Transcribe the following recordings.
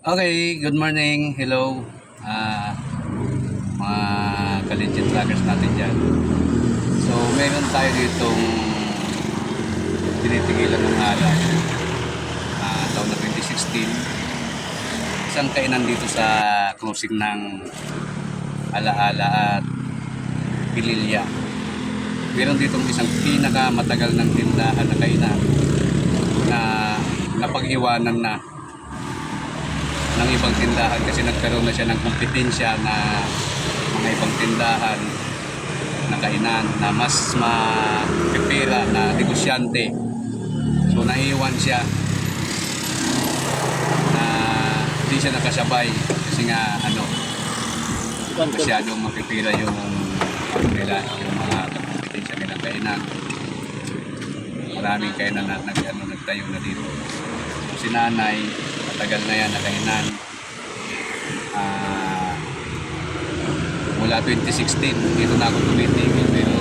Okay, good morning. Hello. Ah, mga ka-legit trackers natin dyan. So, meron tayo ditong tinitigilan ng alay. Ah, taon na 2016. Isang kainan dito sa closing ng Alaala at Pililya. Meron ditong isang pinakamatagal ng tindahan na kainan na napag-iwanan na ng ibang tindahan kasi nagkaroon na siya ng kompetensya na mga ibang tindahan na kainan na mas mapipira na negosyante. So naiwan siya na hindi siya nakasabay kasi nga ano masyadong mapipira yung nila, yung mga kompetensya nilang kainan. Maraming kainan na nag, ano, nagtayo na dito. Si nanay, matagal na yan nakainan. Mula 2016, dito na ako tumitigil pero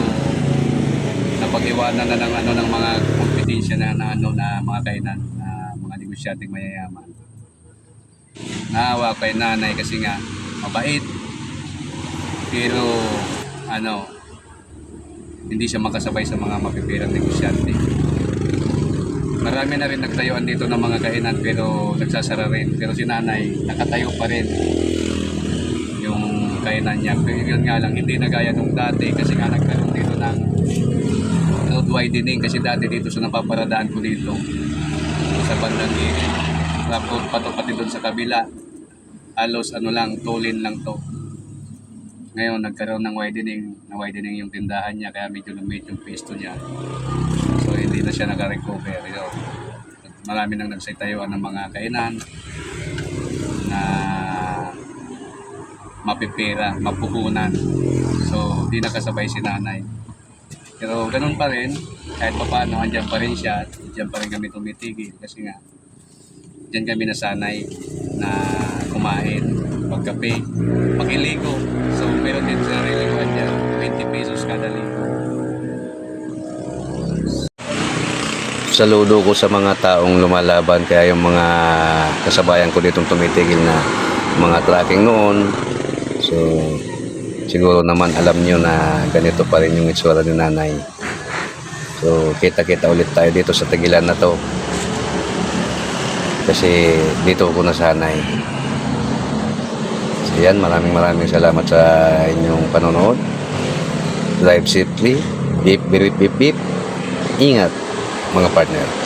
napag-iwanan na ng ano ng mga kompetensya na, na ano na mga kainan na mga negosyanteng mayayaman. Naawa kay nanay kasi nga mabait. Pero ano hindi siya makasabay sa mga mapipirang negosyante. Marami na rin nagtayuan dito ng mga kainan pero nagsasara rin. Pero si nanay, nakatayo pa rin kainan niya. Pero yun nga lang, hindi na gaya nung dati kasi nga nagkaroon dito ng road widening kasi dati dito sa napaparadaan ko dito sa bandang gilid. Tapos pato pati doon sa kabila. Halos ano lang, tulin lang to. Ngayon nagkaroon ng widening, na widening yung tindahan niya kaya medyo lumit yung pesto niya. So hindi na siya naka-recover. Yun. Marami nang nagsitayuan ng mga kainan na mapipira, mapuhunan. So hindi nakasabay si nanay. Pero ganun pa rin, kahit pa paano, andyan pa rin siya, at andyan pa rin kami tumitigil kasi nga, dyan kami nasanay na kumain, magkape, makiligo. So meron din sa religuan dyan, 20 pesos kada ligo. saludo ko sa mga taong lumalaban kaya yung mga kasabayan ko ditong tumitigil na mga tracking noon so siguro naman alam nyo na ganito pa rin yung itsura ni nanay. So kita kita ulit tayo dito sa tagilan na to. Kasi dito ako nasanay so yan maraming maraming salamat sa inyong panonood. Drive safely. Beep beep beep beep. Ingat mga partner